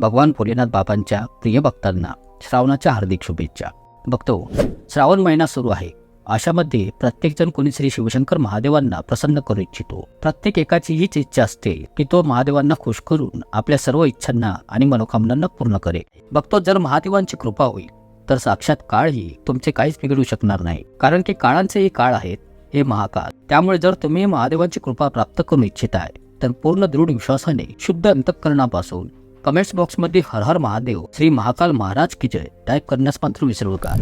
भगवान भोलेनाथ बाबांच्या प्रिय भक्तांना श्रावणाच्या हार्दिक शुभेच्छा. बघतो श्रावण महिना सुरू आहे. अशामध्ये प्रत्येकजण कोणी श्री शिवशंकर महादेवांना प्रसन्न करू इच्छितो. प्रत्येक एकाची हीच इच्छा असते की तो महादेवांना खुश करून आपल्या सर्व इच्छांना आणि मनोकामनांना पूर्ण करेल बघतो जर महादेवांची कृपा होईल तर साक्षात काळही तुमचे काहीच बिघडू शकणार नाही. कारण की काळांचे हे काळ आहेत हे महाकाळ त्यामुळे जर तुम्ही महादेवांची कृपा प्राप्त करू इच्छिताय तर पूर्ण दृढ विश्वासाने शुद्ध अंतःकरणापासून कमेंट्स बॉक्समध्ये हर हर महादेव श्री महाकाल महाराज की जय. टाईप करण्यास मात्र विसरू नका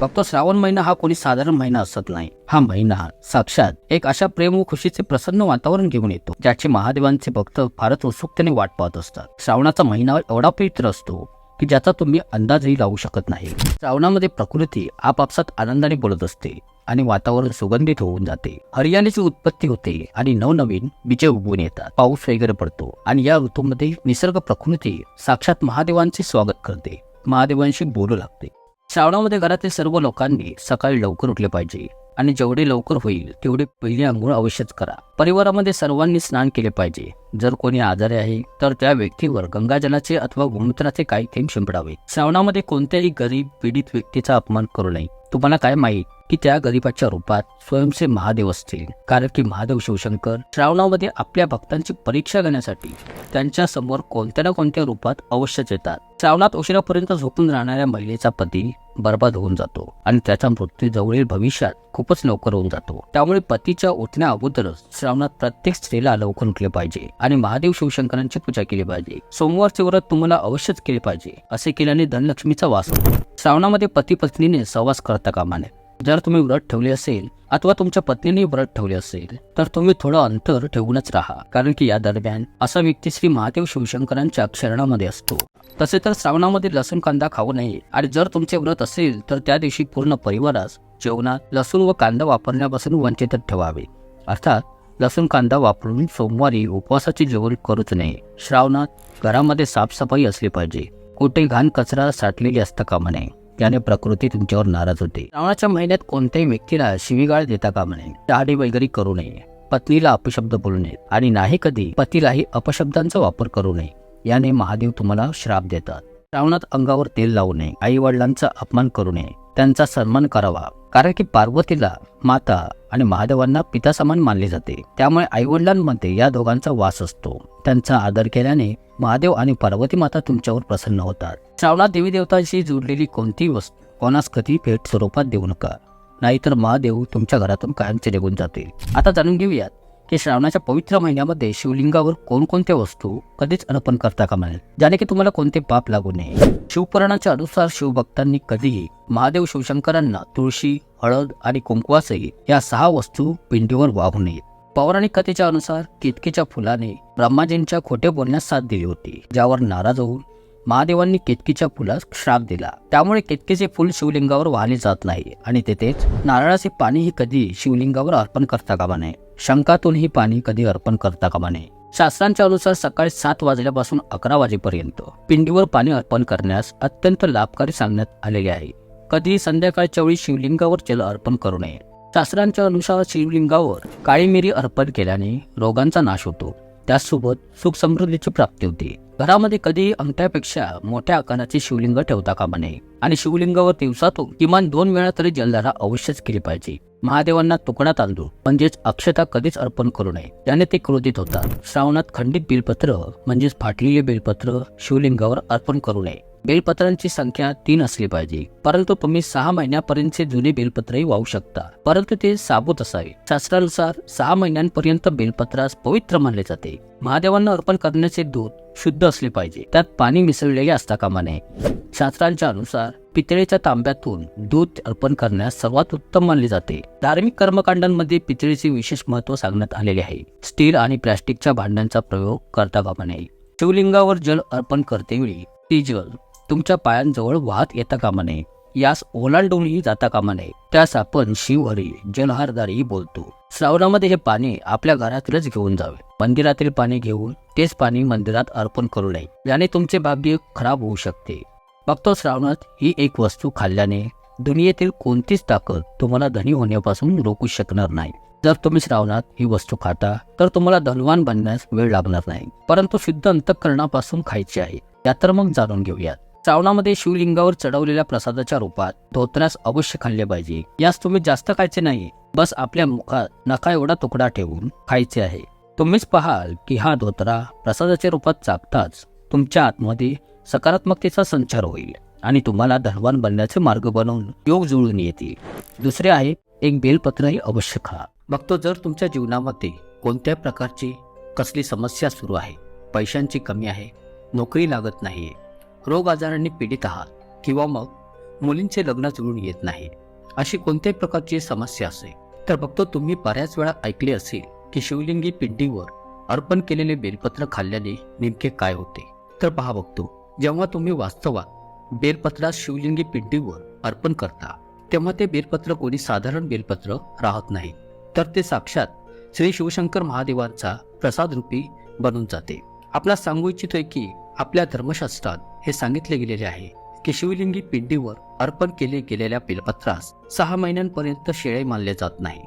फक्त श्रावण महिना हा कोणी साधारण महिना असत नाही. हा महिना साक्षात एक अशा प्रेम व खुशीचे प्रसन्न वातावरण घेऊन येतो ज्याचे महादेवांचे भक्त फारच उत्सुकतेने वाट पाहत असतात. श्रावणाचा महिना एवढा पवित्र असतो की ज्याचा तुम्ही अंदाजही लावू शकत नाही. श्रावणामध्ये प्रकृती आपापसात आनंदाने बोलत असते. आणि वातावरण सुगंधित होऊन जाते. हरियाणीची उत्पत्ती होते आणि नवनवीन बीजे उगवून येतात. पाऊस वगैरे पडतो आणि या ऋतूमध्ये निसर्ग प्रकृती साक्षात महादेवांचे स्वागत करते. महादेवांशी बोलू लागते. श्रावणामध्ये घरातील सर्व लोकांनी सकाळी लवकर उठले पाहिजे आणि जेवढे लवकर होईल तेवढे पहिली आंघोळ अवश्यच करा. परिवारामध्ये सर्वांनी स्नान केले पाहिजे. जर कोणी आजारी आहे तर त्या व्यक्तीवर गंगाजलाचे अथवा गोमूत्राचे काही थेंब शिंपडावे श्रावणामध्ये कोणत्याही गरीब पीडित व्यक्तीचा अपमान करू नये. तुम्हाला काय माहीत? की त्या गरीबाच्या रूपात स्वयंचे महादेव असतील. कारण की महादेव शिवशंकर श्रावणामध्ये आपल्या भक्तांची परीक्षा घेण्यासाठी त्यांच्यासमोर कोणत्या ना कोणत्या रूपात अवश्यच येतात. श्रावणात उशिरापर्यंत झोपून राहणाऱ्या महिलेचा पती बर्बाद होऊन जातो आणि त्याचा मृत्यू जवळील भविष्यात खूपच लवकर होऊन जातो. त्यामुळे पतीच्या उठण्या अगोदरच श्रावणात प्रत्येक स्त्रीला लवकर उठले पाहिजे आणि महादेव शिवशंकरांची पूजा केली पाहिजे. सोमवारचे व्रत तुम्हाला अवश्यच केले पाहिजे असे केल्याने धनलक्ष्मीचा वास होतो. श्रावणामध्ये पती पत्नीने सहवास करता कामा नये. जर तुम्ही व्रत ठेवले असेल अथवा तुमच्या पत्नीने व्रत ठेवले असेल तर तुम्ही थोडं अंतर ठेवूनच राहा. कारण की या दरम्यान असा व्यक्ती श्री महादेव शिवशंकरांच्या अक्षरणामध्ये असतो. तसे तर श्रावणामध्ये लसूण कांदा खाऊ नये. आणि जर तुमचे व्रत असेल तर त्या दिवशी पूर्ण परिवारास जेवणात लसूण व कांदा वापरण्यापासून वंचित ठेवावे. अर्थात लसूण कांदा वापरून सोमवारी उपवासाचे जेवण करूच नये. श्रावणात घरामध्ये साफसफाई असली पाहिजे. कुठे घाण कचरा साठलेली असता कामा नये. त्याने प्रकृती तुमच्यावर नाराज होते. श्रावणाच्या महिन्यात कोणत्याही व्यक्तीला शिवीगाळ देता कामा नये. दाढी वगैरे करू नये. पत्नीला अपशब्द बोलू नये. आणि नाही कधी पतीलाही अपशब्दांचा वापर करू नये. याने महादेव तुम्हाला श्राप देतात. श्रावणात अंगावर तेल लावू नये. आई वडिलांचा अपमान करू नये. त्यांचा सन्मान करावा. कारण की पार्वतीला माता आणि महादेवांना पिता समान मानले जाते. त्यामुळे आई वडिलांमध्ये या दोघांचा वास असतो. त्यांचा आदर केल्याने महादेव आणि पार्वती माता तुमच्यावर प्रसन्न होतात. श्रावणात देवी देवतांशी जुडलेली कोणतीही वस्तू कोणास कधी भेट स्वरूपात देऊ नका. नाहीतर महादेव तुमच्या घरातून कायमचे निघून जातील. आता जाणून घेऊयात. की श्रावणाच्या पवित्र महिन्यामध्ये शिवलिंगावर कोणकोणत्या वस्तू कधीच अर्पण करता कामा नये ज्याने की तुम्हाला कोणते पाप लागू नये. शिवपुराणाच्या अनुसार शिवभक्तांनी कधीही महादेव शिवशंकरांना तुळशी हळद आणि कुंकवासही या सहा वस्तू पिंडीवर वाहू नयेत पौराणिक कथेच्या अनुसार केतकीच्या फुलाने ब्रह्माजींच्या खोटे बोलण्यास साथ दिली होती ज्यावर नाराज होऊन महादेवांनी केतकीच्या फुलास श्राप दिला. त्यामुळे केतकीचे फुल शिवलिंगावर वाहले जात नाही आणि तेथेच नारळाचे पाणीही कधी शिवलिंगावर अर्पण करता कामा नये. शंकातूनही पाणी कधी अर्पण करता कामा नये. शास्त्रांच्या अनुसार सकाळी सात वाजल्यापासून अकरा वाजेपर्यंत पिंडीवर पाणी अर्पण करण्यास अत्यंत लाभकारी सांगण्यात आलेले आहे. कधी संध्याकाळच्या वेळी शिवलिंगावर जल अर्पण करू नये. शास्त्रांच्या अनुसार शिवलिंगावर काळी मिरी अर्पण केल्याने रोगांचा नाश होतो. त्याचसोबत सुख समृद्धीची प्राप्ती होते. घरामध्ये कधीही अंगठ्यापेक्षा मोठ्या आकाराचे शिवलिंग ठेवता कामा नये. आणि शिवलिंगावर दिवसातून किमान दोन वेळा तरी जलधारा अवश्यच केली पाहिजे. महादेवांना तुकडा तांदूळ म्हणजेच अक्षता कधीच अर्पण करू नये. त्याने ते क्रोधित होतात. श्रावणात खंडित बेलपत्र म्हणजेच फाटलेले बेलपत्र शिवलिंगावर अर्पण करू नये. बेलपत्रांची संख्या तीन असली पाहिजे. परंतु तुम्ही सहा महिन्यापर्यंतचे जुने बेलपत्रही वाहू शकता. परंतु ते साबूत असावे. शास्त्रानुसार सहा महिन्यांपर्यंत बेलपत्रास पवित्र मानले जाते. महादेवांना अर्पण करण्याचे दूध शुद्ध असले पाहिजे. त्यात पाणी मिसळलेले असता कामा नये. शास्त्रांच्या अनुसार पितळेच्या तांब्यातून दूध अर्पण करण्यास सर्वात उत्तम मानले जाते. धार्मिक कर्मकांडांमध्ये पितळेचे विशेष महत्त्व सांगण्यात आलेले आहे. स्टील आणि प्लास्टिकच्या भांड्यांचा प्रयोग करता कामा नये. शिवलिंगावर जल अर्पण करतेवेळी ती जल तुमच्या पायांजवळ वाहत येता कामा नये यास ओलांडूनही जाता कामा नये त्यास आपण शिवहरी जलहारदारी बोलतो. श्रावणामध्ये हे पाणी आपल्या घरातीलच घेऊन जावे. मंदिरातील पाणी घेऊन तेच पाणी मंदिरात अर्पण करू नये. याने तुमचे भाग्य खराब होऊ शकते. बघतो श्रावणात ही एक वस्तू खाल्ल्याने दुनियेतील कोणतीच ताकद तुम्हाला धनी होण्यापासून रोखू शकणार नाही. जर तुम्ही श्रावणात ही वस्तू खाता तर तुम्हाला धनवान बनण्यास वेळ लागणार नाही. परंतु शुद्ध अंतःकरणापासून खायची आहे. या तर मग जाणून घेऊयात. श्रावणामध्ये शिवलिंगावर चढवलेल्या प्रसादाच्या रूपात धोत्रास अवश्य खाल्ले पाहिजे. यास तुम्ही जास्त खायचे नाही बस आपल्या मुखात नका एवढा तुकडा ठेवून खायचे आहे. तुम्हीच पाहाल की हा धोत्रा प्रसादाच्या रूपात चाकताच तुमच्या आतमध्ये सकारात्मकतेचा संचार होईल आणि तुम्हाला धनवान बनण्याचे मार्ग बनवून योग जुळून येतील. दुसरे आहे एक बेलपत्रही अवश्य खा. बघतो जर तुमच्या जीवनामध्ये कोणत्या प्रकारची कसली समस्या सुरू आहे पैशांची कमी आहे नोकरी लागत नाही रोग आजारांनी पीडित आहात किंवा मग मुलींचे लग्न जुळून येत नाही अशी कोणत्याही प्रकारची समस्या असेल तर बघतो तुम्ही बऱ्याच वेळा ऐकले असेल की शिवलिंगी पिंडीवर अर्पण केलेले बेलपत्र खाल्ल्याने नेमके काय होते. तर पहा बघतो जेव्हा तुम्ही वास्तवात बेलपत्रास शिवलिंगी पिंडीवर अर्पण करता तेव्हा ते बेलपत्र कोणी साधारण बेलपत्र राहत नाही तर ते साक्षात श्री शिवशंकर महादेवांचा प्रसाद रूपी बनून जाते. आपला सांगू इच्छितोय की आपल्या धर्मशास्त्रात हे सांगितले गेलेले आहे. की शिवलिंगी पिंडीवर अर्पण केले गेलेल्या बेलपत्रास सहा महिन्यांपर्यंत शेळे मानले जात नाही.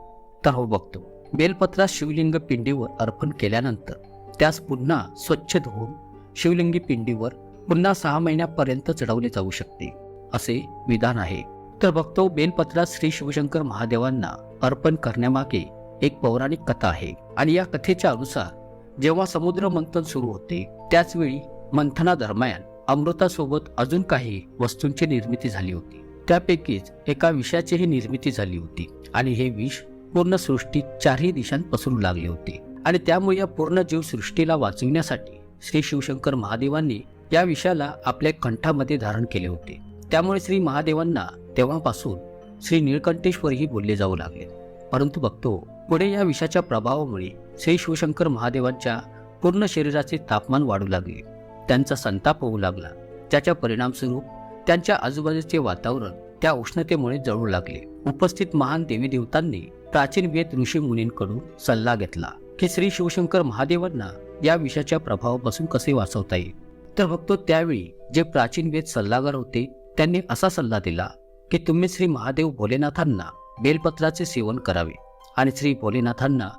तर हो बघतो. बेलपत्रास शिवलिंग पिंडीवर अर्पण केल्यानंतर त्यास पुन्हा स्वच्छ धुवून शिवलिंगी पिंडीवर पुन्हा सहा महिन्यापर्यंत चढवले जाऊ शकते असे विधान आहे. तर बघतो बेलपत्रास श्री शिवशंकर महादेवांना अर्पण करण्यामागे एक पौराणिक कथा आहे आणि या कथेच्या अनुसार जेव्हा समुद्र मंथन सुरू होते त्याचवेळी मंथनादरम्यान अमृतासोबत अजून काही वस्तूंची निर्मिती झाली होती. त्यापैकीच एका विषाचीही निर्मिती झाली होती आणि हे विष पूर्ण सृष्टीत चारही दिशांत पसरू लागले होते. आणि त्यामुळे या पूर्ण जीवसृष्टीला वाचविण्यासाठी श्री शिवशंकर महादेवांनी या विषाला आपल्या कंठामध्ये धारण केले होते. त्यामुळे श्री महादेवांना तेव्हापासून श्री निळकंठेश्वरही बोलले जाऊ लागले. परंतु बघतो पुढे या विषाच्या प्रभावामुळे श्री शिवशंकर महादेवांच्या पूर्ण शरीराचे तापमान वाढू लागले. त्यांचा संताप होऊ लागला. त्याच्या परिणामस्वरूप त्यांच्या आजूबाजूचे वातावरण त्या उष्णतेमुळे जळू लागले. उपस्थित महान देवी देवतांनी प्राचीन वेद ऋषी मुनींकडून सल्ला घेतला की श्री शिवशंकर महादेवांना या विषाच्या प्रभावापासून कसे वाचवता येईल? तर बघतो त्यावेळी जे प्राचीन वेद सल्लागार होते त्यांनी असा सल्ला दिला की तुम्ही श्री महादेव भोलेनाथांना बेलपत्राचे सेवन करावे आणि श्री भोलेनाथांना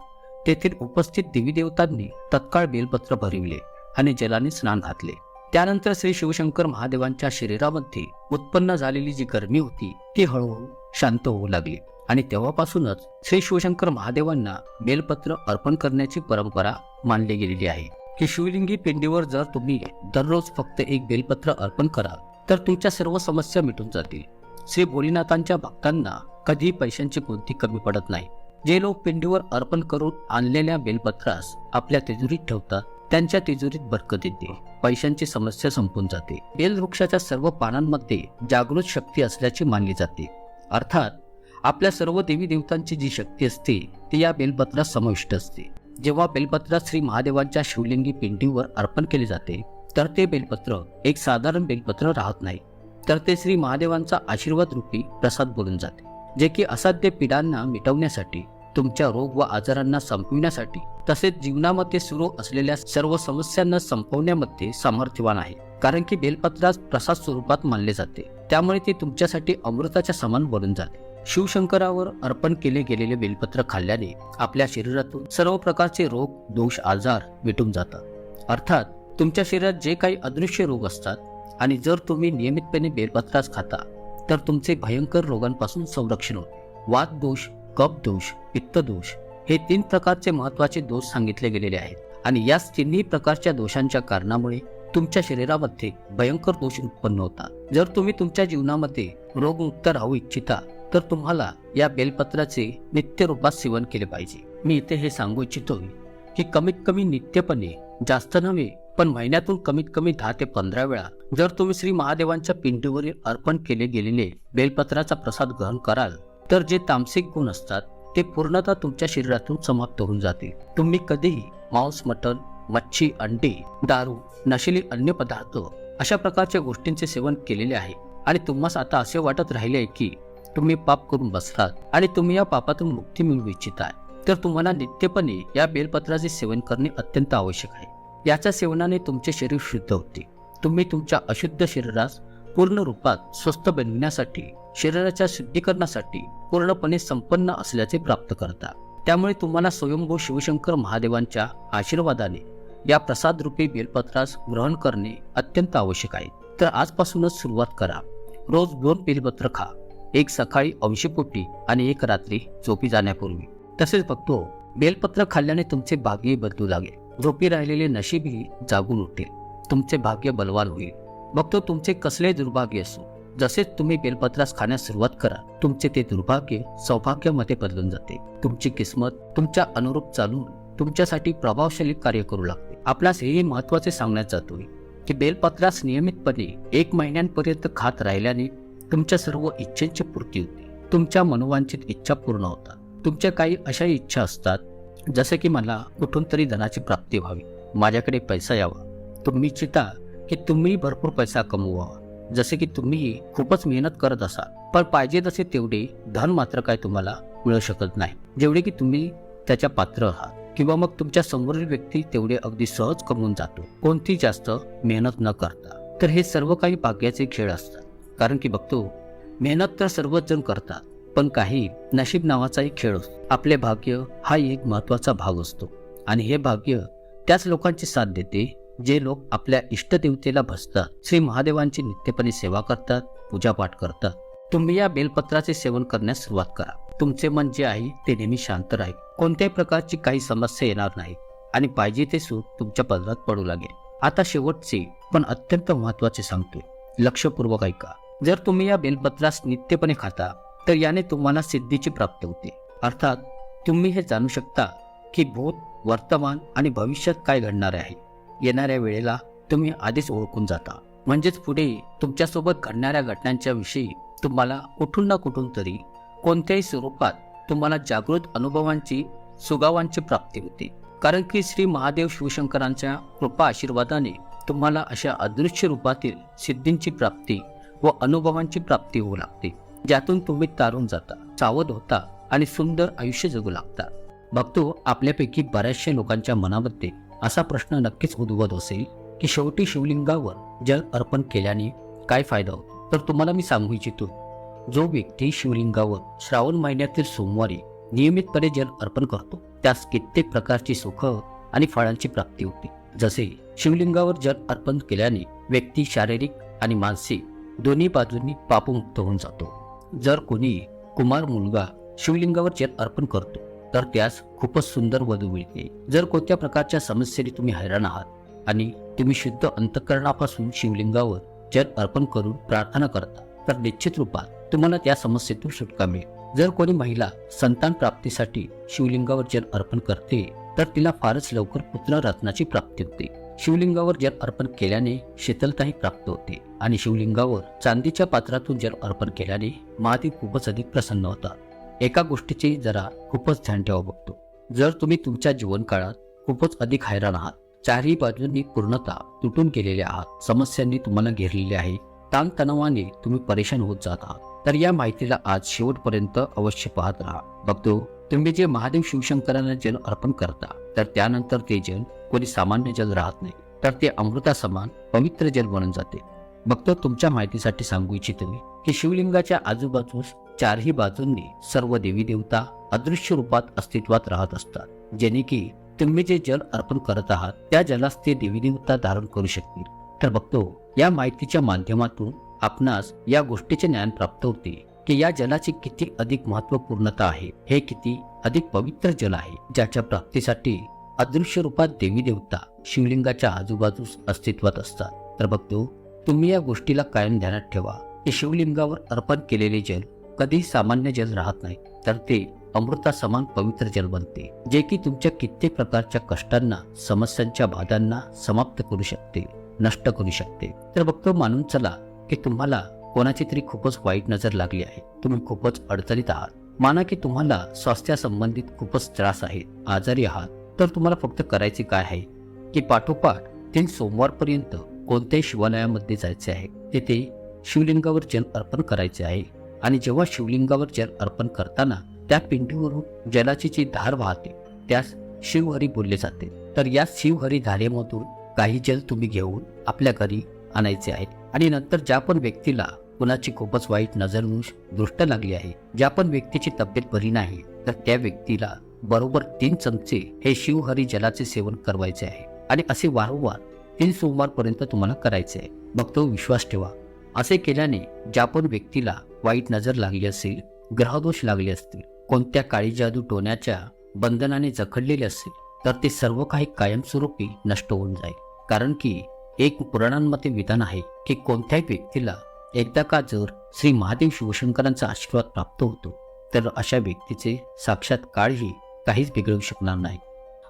तेथील उपस्थित देवी देवतांनी तत्काळ बेलपत्र भरविले. आणि जलाने स्नान घातले. त्यानंतर श्री शिवशंकर महादेवांच्या शरीरामध्ये उत्पन्न झालेली जी गरमी होती ती हळूहळू शांत होऊ लागली. आणि तेव्हापासूनच श्री शिवशंकर महादेवांना बेलपत्र अर्पण करण्याची परंपरा मानली गेलेली आहे. की शिवलिंगी पिंडीवर जर तुम्ही दररोज फक्त एक बेलपत्र अर्पण कराल तर तुमच्या सर्व समस्या मिटून जातील. श्री भोलेनाथांच्या भक्तांना कधीही पैशांची कोणती कमी पडत नाही. जे लोक पिंडीवर अर्पण करून आणलेल्या बेलपत्रास आपल्या तिजोरीत ठेवतात त्यांच्या तिजोरीत बरकत येते. पैशांची समस्या संपून जाते. बेलवृक्षाच्या सर्व पानांमध्ये जागृत शक्ती असल्याची मानली जाते. अर्थात आपल्या सर्व देवी देवतांची जी शक्ती असते ती या बेलपत्रात समाविष्ट असते. जेव्हा बेलपत्रात श्री महादेवांच्या शिवलिंगी पिंडीवर अर्पण केले जाते तर ते बेलपत्र एक साधारण बेलपत्र राहत नाही. तर ते श्री महादेवांचा आशीर्वाद रूपी प्रसाद बोलून जाते जे की असाध्य पिढांना मिटवण्यासाठी तुमच्या रोग व आजारांना संपविण्यासाठी तसेच जीवनामध्ये सुरू असलेल्या सर्व समस्यांना संपवण्यामध्ये सामर्थ्यवान आहे. कारण की बेलपत्रास प्रसाद स्वरूपात मानले जाते. त्यामुळे ते तुमच्यासाठी अमृताच्या समान बनून जाते. शिवशंकरावर अर्पण केले गेलेले बेलपत्र खाल्ल्याने आपल्या शरीरातून सर्व प्रकारचे रोग दोष आजार मिटून जातात. अर्थात तुमच्या शरीरात जे काही अदृश्य रोग असतात आणि जर तुम्ही नियमितपणे बेलपत्रास खाता तर तुमचे भयंकर रोगांपासून संरक्षण होते. वात दोष कप दोष पित्त दोष हे तीन प्रकारचे महत्त्वाचे दोष सांगितले गेलेले आहेत. आणि याच तिन्ही प्रकारच्या दोषांच्या कारणामुळे तुमच्या शरीरामध्ये भयंकर दोष उत्पन्न होतात. जर तुम्ही तुमच्या जीवनामध्ये रोगमुक्त राहू इच्छिता तर तुम्हाला या बेलपत्राचे नित्य रूपात सेवन केले पाहिजे. मी इथे हे सांगू इच्छितो की कमीत कमी नित्यपणे जास्त नव्हे पण महिन्यातून कमीत कमी दहा ते पंधरा वेळा जर तुम्ही श्री महादेवांच्या पिंडीवरील अर्पण केले गेलेले बेलपत्राचा प्रसाद ग्रहण कराल तर जे तामसिक गुण असतात ते पूर्णतः तुमच्या शरीरातून समाप्त होऊन जातील. तुम्ही कधीही मांस मटण मच्छी अंडी दारू नशिली अन्य पदार्थ अशा प्रकारच्या गोष्टींचे सेवन केलेले आहे. आणि तुम्हाला आता असे वाटत राहिले आहे की तुम्ही पाप करून बसलात आणि तुम्ही या पापातून मुक्ती मिळवू इच्छिताय तर तुम्हाला नित्यपणे या बेलपत्राचे सेवन करणे अत्यंत आवश्यक आहे. याच्या सेवनाने तुमचे शरीर शुद्ध होते. तुम्ही तुमच्या अशुद्ध शरीरास पूर्ण रूपात स्वस्थ बनविण्यासाठी शरीराच्या शुद्धीकरणासाठी पूर्णपणे संपन्न असल्याचे प्राप्त करता त्यामुळे तुम्हाला स्वयंभू शिवशंकर महादेवांच्या आशीर्वादाने या प्रसाद रूपी बेलपत्रास ग्रहण करणे अत्यंत आवश्यक आहे. तर आजपासूनच सुरुवात करा. रोज दोन बेलपत्र खा. एक सकाळी अंशीपोटी आणि एक रात्री झोपी जाण्यापूर्वी. तसेच बघतो बेलपत्र खाल्ल्याने तुमचे भाग्य बदलू लागेल. झोपी राहिलेले नशीबही जागून उठेल. तुमचे भाग्य बलवान होईल. बघतो तुमचे कसले दुर्भाग्य असो. जसेच तुम्ही बेलपत्रास खाण्यास सुरुवात करा तुमचे ते दुर्भाग्य सौभाग्यामध्ये बदलून जाते. तुमची किस्मत तुमच्या अनुरूप चालून तुमच्यासाठी प्रभावशाली कार्य करू लागते. आपल्यास हेही महत्त्वाचे सांगण्यात जातोय. की बेलपत्रास नियमितपणे एक महिन्यांपर्यंत खात राहिल्याने तुमच्या सर्व इच्छेची पूर्ती होते. तुमच्या मनोवांछित इच्छा पूर्ण होतात. तुमच्या काही अशा इच्छा असतात जसे की मला कुठून तरी धनाची प्राप्ती व्हावी. माझ्याकडे पैसा यावा. तुम्ही चिता की तुम्ही भरपूर पैसा कमवा. जसे की तुम्ही खूपच मेहनत करत असाल. पण पाहिजे तसे तेवढे धन मात्र काय तुम्हाला मिळू शकत नाही. जेवढे की तुम्ही त्याच्या पात्र आहात. किंवा मग तुमच्या समोरील व्यक्ती तेवढे अगदी सहज कमवून जातो. कोणती जास्त मेहनत न करता. तर हे सर्व काही भाग्याचे खेळ असतात. कारण की बघतो मेहनत तर सर्वच जण करतात. पण काही नशीब नावाचा एक खेळ असतो. आपले भाग्य हा एक महत्त्वाचा भाग असतो. आणि हे भाग्य त्याच लोकांची साथ देते जे लोक आपल्या इष्टदेवतेला भसतात श्री महादेवांची नित्यपणे सेवा करतात पूजापाठ करतात. तुम्ही या बेलपत्राचे सेवन करण्यास सुरुवात करा. तुमचे मन जे आहे ते नेहमी शांत राहील. कोणत्याही प्रकारची काही समस्या येणार नाही आणि पाहिजे ते सुख तुमच्या पदरात पडू लागेल. आता शेवटचे पण अत्यंत महत्त्वाचे सांगतोय. लक्षपूर्वक ऐका. जर तुम्ही या बेलपत्रास नित्यपणे खाता तर याने तुम्हाला सिद्धीची प्राप्ती होते. अर्थात तुम्ही हे जाणू शकता की भूत वर्तमान आणि भविष्यात काय घडणार आहे. येणाऱ्या वेळेला तुम्ही आधीच ओळखून जाता. म्हणजेच पुढे तुमच्यासोबत घडणाऱ्या घटनांच्या विषयी तुम्हाला कुठून ना कुठून तरी कोणत्याही स्वरूपात तुम्हाला जागृत अनुभवांची सुगावांची प्राप्ती होते. कारण की श्री महादेव शिवशंकरांच्या कृपा आशीर्वादाने तुम्हाला अशा अदृश्य रूपातील सिद्धींची प्राप्ती व अनुभवांची प्राप्ती होऊ लागते. ज्यातून तुम्ही तारून जाता सावध होता आणि सुंदर आयुष्य जगू लागता. बघतो आपल्यापैकी बऱ्याचशा लोकांच्या मनामध्ये असा प्रश्न नक्कीच उद्भवत असेल की शेवटी शिवलिंगावर जल अर्पण केल्याने काय फायदा होतो? तर तुम्हाला मी सांगू इच्छितो जो व्यक्ती शिवलिंगावर श्रावण महिन्यातील सोमवारी नियमितपणे जल अर्पण करतो त्यास कित्येक प्रकारची सुख आणि फळांची प्राप्ती होते. जसे शिवलिंगावर जल अर्पण केल्याने व्यक्ती शारीरिक आणि मानसिक दोन्ही बाजूंनी पापमुक्त होऊन जातो. जर कोणी कुमार मुलगा शिवलिंगावर जल अर्पण करतो तर त्यास खूपच सुंदर वधू मिळते. जर कोणत्या प्रकारच्या समस्येने तुम्ही हैराण आहात आणि तुम्ही शुद्ध अंतकरणापासून शिवलिंगावर जल अर्पण करून प्रार्थना करता तर निश्चित रूपात तुम्हाला त्या समस्येतून सुटका मिळेल. जर कोणी महिला संतान प्राप्तीसाठी शिवलिंगावर जल अर्पण करते तर तिला फारच लवकर पुत्ररत्नाची प्राप्ती होते. शिवलिंगावर जल अर्पण केल्याने शीतलताही प्राप्त होते आणि शिवलिंगावर चांदीच्या पात्रातून जल अर्पण केल्याने महादेव खूपच अधिक प्रसन्न होतात. एका गोष्टीची जरा खूपच ध्यान ठेवा बघतो. जर तुम्ही तुमच्या जीवनकाळात खूपच अधिक हैराण आहात चारही बाजूंनी पूर्णता तुटून गेलेले आहात समस्यांनी तुम्हाला घेरलेले आहे ताणतणावाने तुम्ही परेशान होत जात आहात तर या माहितीला आज शेवटपर्यंत अवश्य पाहत राहा. बघतो तुम्ही जे महादेव शिवशंकरांना जल अर्पण करता तर त्यानंतर ते जल कोणी सामान्य जल राहत नाही तर ते अमृता समान पवित्र जल बनून जाते. बघतो तुमच्या माहितीसाठी सांगू इच्छितो मी की शिवलिंगाच्या आजूबाजूस चारही बाजूंनी सर्व देवी देवता अदृश्य रूपात अस्तित्वात राहत असतात जेणे की तुम्ही जे जल अर्पण करत आहात त्या जलास ते देवी देवता धारण करू शकतील. तर बघतो या माहितीच्या माध्यमातून आपणास या गोष्टीचे ज्ञान प्राप्त होते की या जलाची किती अधिक महत्वपूर्णता आहे. हे किती अधिक पवित्र जल आहे ज्याच्या प्राप्तीसाठी अदृश्य रूपात देवी देवता शिवलिंगाच्या आजूबाजूस अस्तित्वात असतात. तर बघतो तुम्ही या गोष्टीला कायम ध्यानात ठेवा की शिवलिंगावर अर्पण केलेले जल कधी सामान्य जल राहत नाही तर ते अमृतासमान पवित्र जल बनते जे की तुमच्या कित्येक प्रकारच्या कष्टांना समस्यांच्या बाधांना समाप्त करू शकते नष्ट करू शकते. तर फक्त मानून चला की तुम्हाला कोणाची तरी खूपच वाईट नजर लागली आहे. तुम्ही खूपच अडचणीत आहात. माना की तुम्हाला स्वास्थ्यासंबंधित खूपच त्रास आहे. आजारी आहात. तर तुम्हाला फक्त करायचे काय आहे? की पाठोपाठ तीन सोमवारपर्यंत कोणत्याही शिवालयामध्ये जायचे आहे. तेथे शिवलिंगावर जल अर्पण करायचे आहे. आणि जेव्हा शिवलिंगावर जल अर्पण करताना त्या पिंडीवरून जलाची जी धार वाहते त्यास शिवहरी बोलले जाते. तर या शिवहरी धारेमधून काही जल तुम्ही घेऊन आपल्या घरी आणायचे आहे आणि नंतर ज्या पण व्यक्तीला कुणाची खूपच वाईट नजर दृष्ट लागली आहे ज्या पण व्यक्तीची तब्येत बरी नाही तर त्या व्यक्तीला बरोबर तीन चमचे हे शिवहरी जलाचे सेवन करवायचे आहे. आणि असे वारंवार तीन सोमवारपर्यंत तुम्हाला करायचे आहे. तो विश्वास ठेवा. असे केल्याने ज्या पण व्यक्तीला वाईट नजर लागली असेल ग्रहदोष लागले असतील कोणत्या काळी जादू टोण्याच्या बंधनाने जखडलेले असेल तर ते सर्व काही कायमस्वरूपी नष्ट होऊन जाईल. कारण की एक पुराणांमध्ये विधान आहे की कोणत्याही व्यक्तीला एकदा का जर श्री महादेव शिवशंकरांचा आशीर्वाद प्राप्त होतो तर अशा व्यक्तीचे साक्षात काळही काहीच बिघडवू शकणार नाही.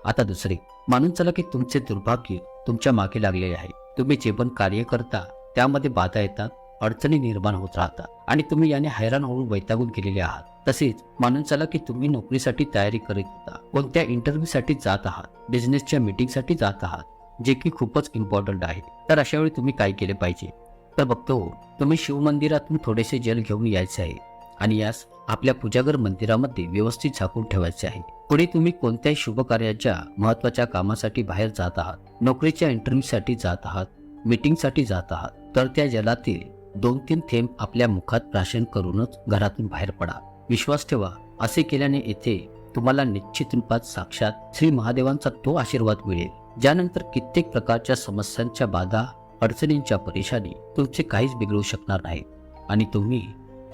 आता दुसरे मानून चला की तुमचे दुर्भाग्य तुमच्या मागे लागलेले आहे. तुम्ही जे पण कार्य करता त्यामध्ये बाधा येतात अडचणी निर्माण होत राहतात. आणि तुम्ही याने हैराण होऊन वैतागून गेलेले आहात. तसेच मानून चला की तुम्ही नोकरीसाठी तयारी करीत होता. कोणत्या इंटरव्ह्यू साठी जात आहात? बिझनेसच्या मीटिंगसाठी जात आहात? जे की खूपच इम्पॉर्टंट आहे. तर अशा वेळी तुम्ही काय केले पाहिजे? तर बघतो तुम्ही शिवमंदिरातून थोडेसे जल घेऊन यायचे आहे. आणि यास आपल्या पूजागर मंदिरामध्ये व्यवस्थित झाकून ठेवायचे आहे. पुढे तुम्ही कोणत्याही शुभ कार्याच्या महत्त्वाच्या कामासाठी बाहेर जात आहात. नोकरीच्या इंटरव्ह्यूसाठी जात आहात. मीटिंगसाठी जात आहात. तर त्या जलातील दोन तीन थेंब आपल्या मुखात प्राशन करूनच घरातून बाहेर पडा. विश्वास ठेवा असे केल्याने येथे तुम्हाला निश्चित रूपात साक्षात श्री महादेवांचा तो आशीर्वाद मिळेल. ज्यानंतर कित्येक प्रकारच्या समस्यांच्या बाधा अडचणींच्या परेशानी तुमचे काहीच बिघडू शकणार नाहीत आणि तुम्ही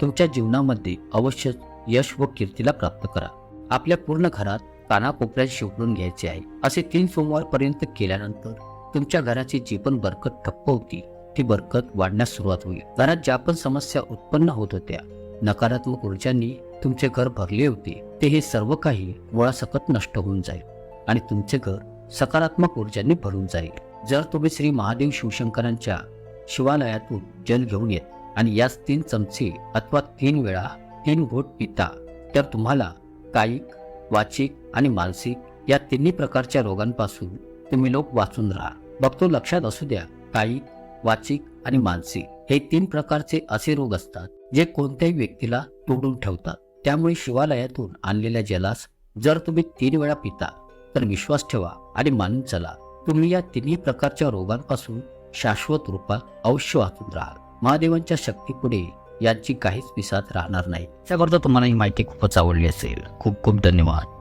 तुमच्या जीवनामध्ये अवश्य यश व कीर्तीला प्राप्त करा. आपल्या पूर्ण घरात कानाकोपऱ्यात शिवडून घ्यायचे आहे. असे तीन सोमवार पर्यंत केल्यानंतर तुमच्या घराची जी पण बरकत ठप्प होती ती बरकत वाढण्यास सुरुवात होईल. घरात ज्या पण समस्या उत्पन्न होत होत्या नकारात्मक ऊर्जांनी तुमचे घर भरले होते ते हे सर्व काही मुळासकट नष्ट होऊन जाईल आणि तुमचे घर सकारात्मक ऊर्जांनी भरून जाईल. जर तुम्ही श्री महादेव शिवशंकरांच्या शिवालयातून जल घेऊन येत आणि याच तीन चमचे अथवा तीन वेळा तीन घोट पिता तर तुम्हाला कायिक वाचिक आणि मानसिक या तिन्ही प्रकारच्या रोगांपासून तुम्ही लोक वाचून राहा. बघतो लक्षात असू द्या कायिक वाचिक आणि मानसिक हे तीन प्रकारचे असे रोग असतात जे कोणत्याही व्यक्तीला तोडून ठेवतात. त्यामुळे शिवालयातून आणलेल्या जलास जर तुम्ही तीन वेळा पिता तर विश्वास ठेवा आणि मानून चला. तुम्ही या तिन्ही प्रकारच्या रोगांपासून शाश्वत रूपात अवश्य वाचून राहाल. महादेवांच्या शक्तीपुढे यांची काहीच पिसात राहणार नाही. त्याकरता तुम्हाला ही माहिती खूपच आवडली असेल. खूप खूप धन्यवाद.